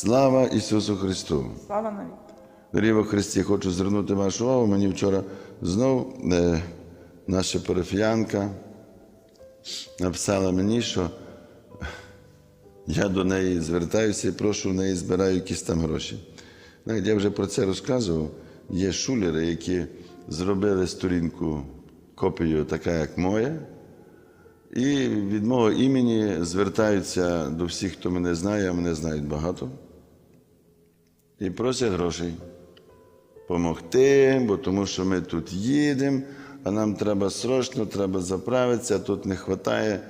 Слава Ісусу Христу! Слава навіки. Дорогі Христі, хочу звернути вашу увагу. Мені вчора знов е, наша парафіянка написала мені, що я до неї звертаюся і прошу в неї збираю якісь там гроші. Знаєте, я вже про це розказував. Є шулери, які зробили сторінку копію, така як моя, і від мого імені звертаються до всіх, хто мене знає, а мене знають багато, і просять грошей помогти, бо тому що ми тут їдемо, а нам треба срочно, треба заправитися, а тут не вистачає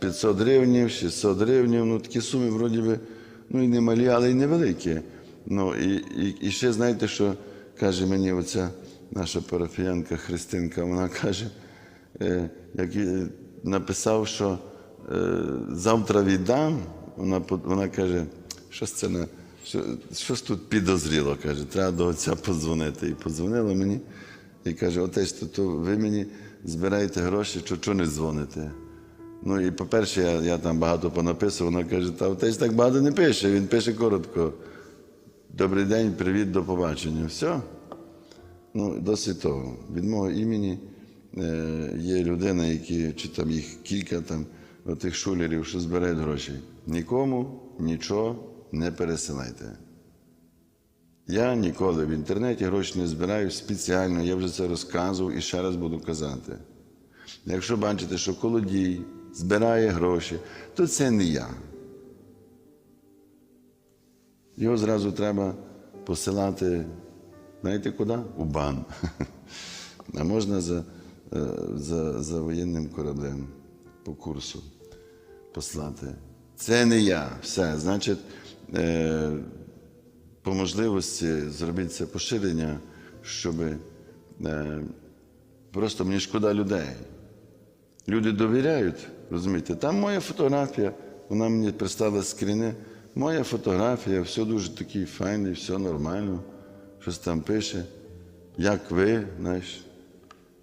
500 гривень, 600 гривень, ну такі суми вроді би, ну і не малі, але й невеликі. Ну і, і, і ще знаєте, що каже мені оця наша парафіянка Христинка, вона каже, е, як написав, що е, завтра віддам, вона, вона каже, щось це на. Що, щось тут підозріло, каже, треба до отця подзвонити. І подзвонила мені і каже: отець, то, то ви мені збираєте гроші, що чого не дзвоните? Ну і по-перше, я, я там багато понаписував, вона каже, та отець так багато не пише, він пише коротко. Добрий день, привіт, до побачення. Все. Ну, досить того. Від мого імені е, є людина, які, чи там їх кілька там отих шулерів, що збирають гроші. Нікому нічого не пересилайте. Я ніколи в інтернеті гроші не збираю спеціально, я вже це розказував і ще раз буду казати. Якщо бачите, що колодій збирає гроші, то це не я. Його зразу треба посилати, знаєте куди? У бан. А можна за, е, за, за воєнним кораблем по курсу послати. Це не я. Все. Значить, по можливості зробити це поширення, щоб е, просто мені шкода людей. Люди довіряють, розумієте, там моя фотографія, вона мені прислала скріни. Моя фотографія, все дуже такий файний, все нормально. Щось там пише. Як ви, знаєш.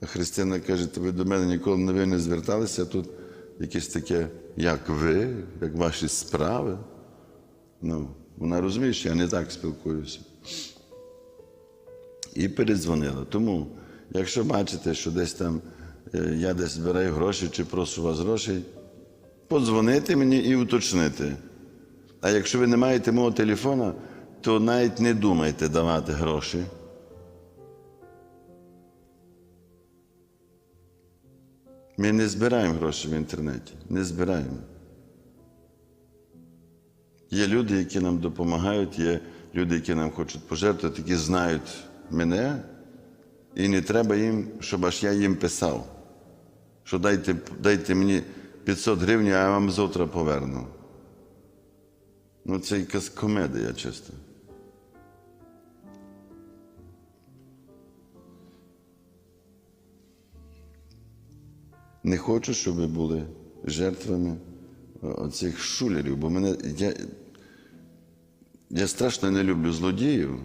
А Христина каже, ви до мене ніколи на ви не зверталися, тут якесь таке, як ви, як ваші справи. Ну, вона розуміє, що я не так спілкуюся. І передзвонила. Тому, якщо бачите, що десь там е, я десь збираю гроші чи прошу вас грошей, подзвонити мені і уточнити. А якщо ви не маєте мого телефона, то навіть не думайте давати гроші. Ми не збираємо гроші в інтернеті, не збираємо. Є люди, які нам допомагають, є люди, які нам хочуть пожертвувати, які знають мене, і не треба їм, щоб аж я їм писав, що дайте, дайте мені 500 гривень, а я вам завтра поверну. Ну, це якась комедія чисто. Не хочу, щоб ви були жертвами оцих шулерів, бо мене я, я страшно не люблю злодіїв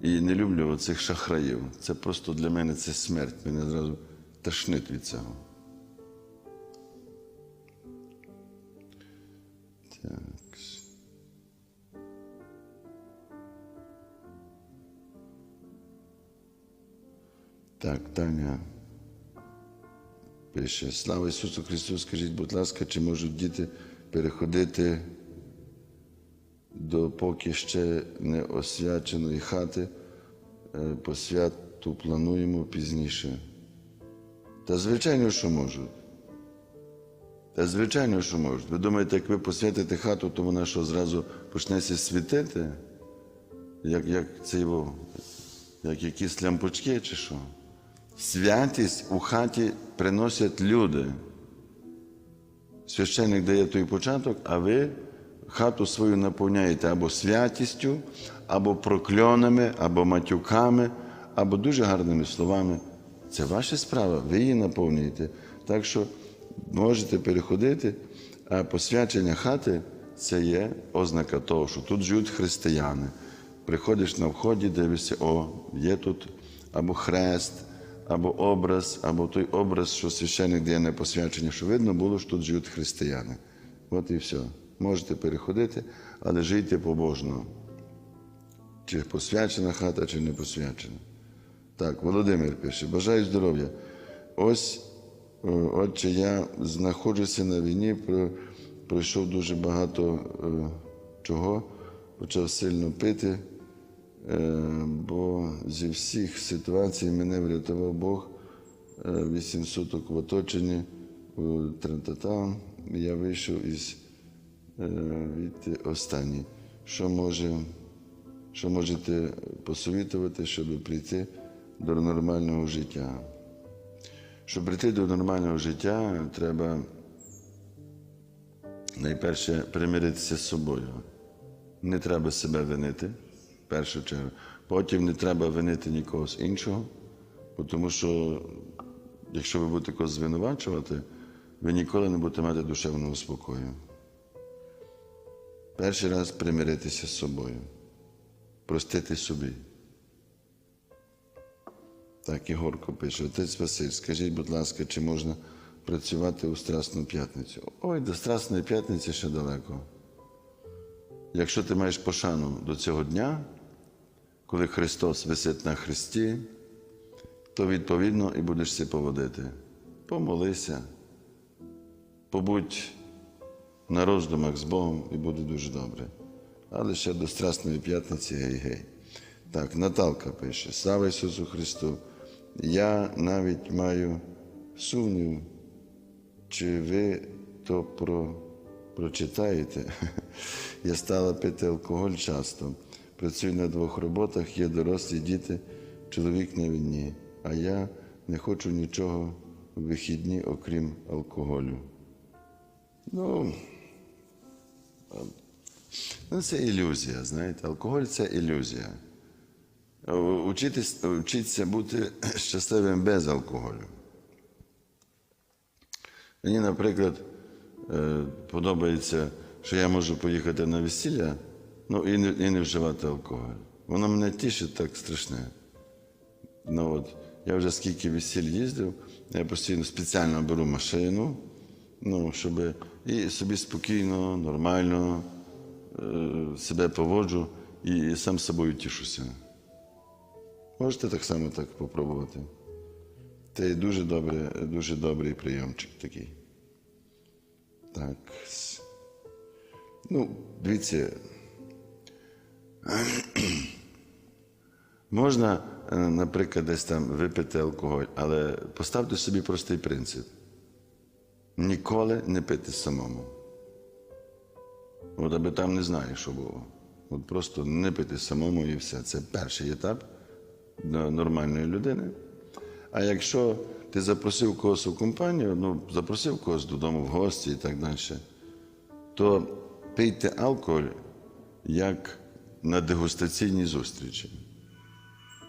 і не люблю оцих шахраїв. Це просто для мене це смерть. Мене зразу тошнить від цього. Так. Так, Таня пише: Слава Ісусу Христу, скажіть, будь ласка, чи можуть діти переходити до поки ще не освяченої хати, Е, по святу плануємо пізніше. Та звичайно, що можуть. Та звичайно, що можуть. Ви думаєте, як ви посвятите хату, то вона що зразу почнеться світити? Як, як це як якісь лямпочки чи що? Святість у хаті приносять люди. Священник дає той початок, а ви хату свою наповняєте або святістю, або прокльонами, або матюками, або дуже гарними словами. Це ваша справа, ви її наповнюєте. Так що можете переходити, а посвячення хати це є ознака того, що тут живуть християни. Приходиш на вході, дивишся, о, є тут або хрест, або образ, або той образ, що священник дає на посвячення, що видно було, що тут живуть християни. От і все. можете переходити, але жийте побожно. Чи посвячена хата, чи не посвячена. Так, Володимир пише, бажаю здоров'я. Ось, о, отче, я знаходжуся на війні, пройшов дуже багато е, чого, почав сильно пити, е, бо зі всіх ситуацій мене врятував Бог. Е, Вісім суток в оточенні у Трентата. Я вийшов із е, від останній. Що може що можете посовітувати, щоб прийти до нормального життя? Щоб прийти до нормального життя, треба найперше примиритися з собою. Не треба себе винити, в першу чергу. Потім не треба винити нікого з іншого, тому що якщо ви будете когось звинувачувати, ви ніколи не будете мати душевного спокою. Перший раз примиритися з собою простити собі. Так, Ігорко пише, отець Василь, скажіть, будь ласка, чи можна працювати у Страсну п'ятницю? Ой, до Страсної п'ятниці ще далеко. Якщо ти маєш пошану до цього дня, коли Христос висить на Христі, то відповідно і будеш себе поводити. Помолися, побудь на роздумах з Богом і буде дуже добре. Але ще до Страсної п'ятниці гей-гей. Так, Наталка пише: Слава Ісусу Христу! Я навіть маю сумнів, чи ви то про, прочитаєте. Я стала пити алкоголь часто. Працюю на двох роботах, є дорослі діти, чоловік на війні, а я не хочу нічого в вихідні, окрім алкоголю. Ну, Ну, це ілюзія, знаєте. Алкоголь це ілюзія. Учитись, вчитися бути щасливим без алкоголю. Мені, наприклад, е, подобається, що я можу поїхати на весілля ну, і, не, і не вживати алкоголь. Воно мене тішить так страшне. Ну, от, я вже скільки весіль їздив, я постійно спеціально беру машину, ну, щоб і собі спокійно, нормально е, себе поводжу і сам собою тішуся. Можете так само так попробувати. Це дуже добре, дуже добрий прийомчик такий. Так. Ну, дивіться. Можна, е, наприклад, десь там випити алкоголь, але поставте собі простий принцип. Ніколи не пити самому. От аби там не знаю, що було. От просто не пити самому і все. Це перший етап до нормальної людини. А якщо ти запросив когось у компанію, ну, запросив когось додому в гості і так далі, то пийте алкоголь як на дегустаційній зустрічі.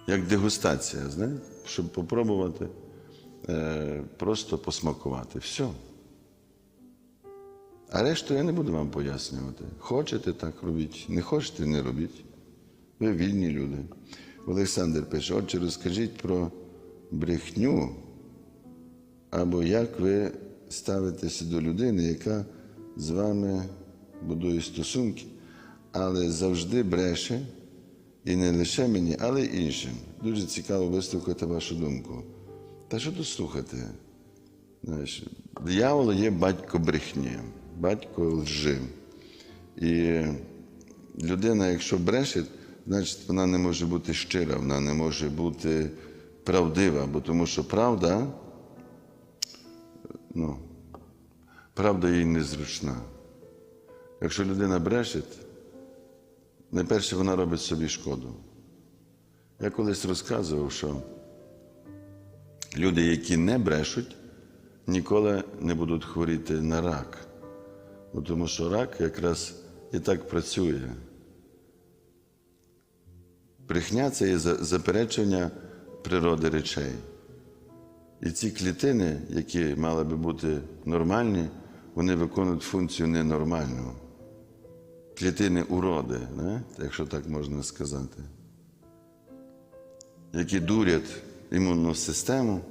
Як дегустація, знаєте, щоб попробувати е, просто посмакувати. Все. А решту я не буду вам пояснювати. Хочете так робіть, не хочете не робіть. Ви вільні люди. Олександр пише, отче, розкажіть про брехню, або як ви ставитеся до людини, яка з вами будує стосунки, але завжди бреше, і не лише мені, але й іншим. Дуже цікаво вислухати вашу думку. Та що тут слухати? Знаєш, диявол є батько брехні, батько лжи. І людина, якщо бреше, значить вона не може бути щира, вона не може бути правдива, бо тому що правда, ну, правда їй незручна. Якщо людина бреше, найперше вона робить собі шкоду. Я колись розказував, що люди, які не брешуть, ніколи не будуть хворіти на рак. Бо Тому що рак якраз і так працює. Брехня це є заперечення природи речей. І ці клітини, які мали би бути нормальні, вони виконують функцію ненормальну. Клітини уроди, не? якщо так можна сказати, які дурять імунну систему,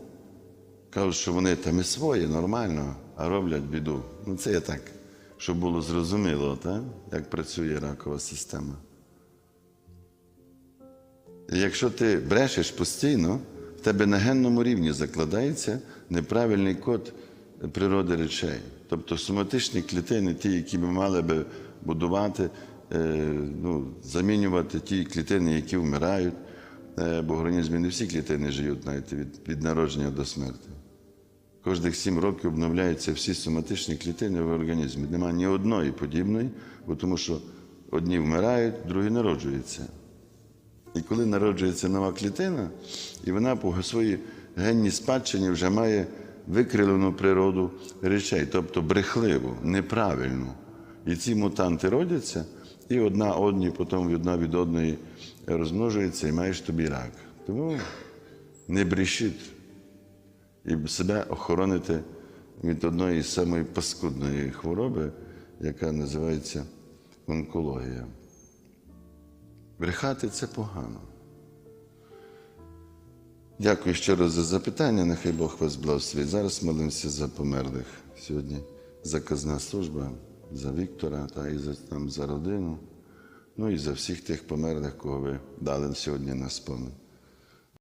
кажуть, що вони там і свої нормально, а роблять біду. Ну, це я так щоб було зрозуміло, так? як працює ракова система. І Якщо ти брешеш постійно, в тебе на генному рівні закладається неправильний код природи речей. Тобто соматичні клітини, ті, які ми мали би будувати, е, ну, замінювати ті клітини, які вмирають, е, бо організмі не всі клітини живуть знаєте, від, від народження до смерті. Кожних сім років обновляються всі соматичні клітини в організмі. Нема ні одної подібної, бо тому що одні вмирають, другі народжуються. І коли народжується нова клітина, і вона по своїй генній спадщині вже має викрилену природу речей, тобто брехливу, неправильну. І ці мутанти родяться, і одна одні потім одна від одної розмножується, і маєш тобі рак. Тому не брешіть і себе охороните від одної з самої паскудної хвороби, яка називається онкологія. Брехати це погано. Дякую ще раз за запитання. Нехай Бог вас благословить. Зараз молимося за померлих. Сьогодні заказна служба за Віктора та і за, там, за родину. Ну і за всіх тих померлих, кого ви дали сьогодні на спомин.